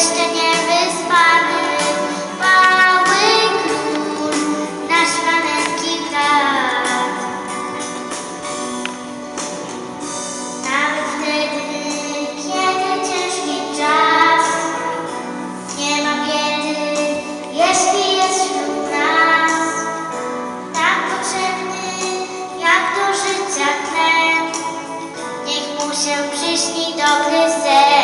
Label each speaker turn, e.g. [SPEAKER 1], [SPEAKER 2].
[SPEAKER 1] jeszcze nie wyspany, mały król, nasz franecki brat. Nawet wtedy, kiedy ciężki czas, nie ma biedy, jeśli jest wśród nas. Tak potrzebny, jak do życia tlen, niech mu się przyśni dobry sen.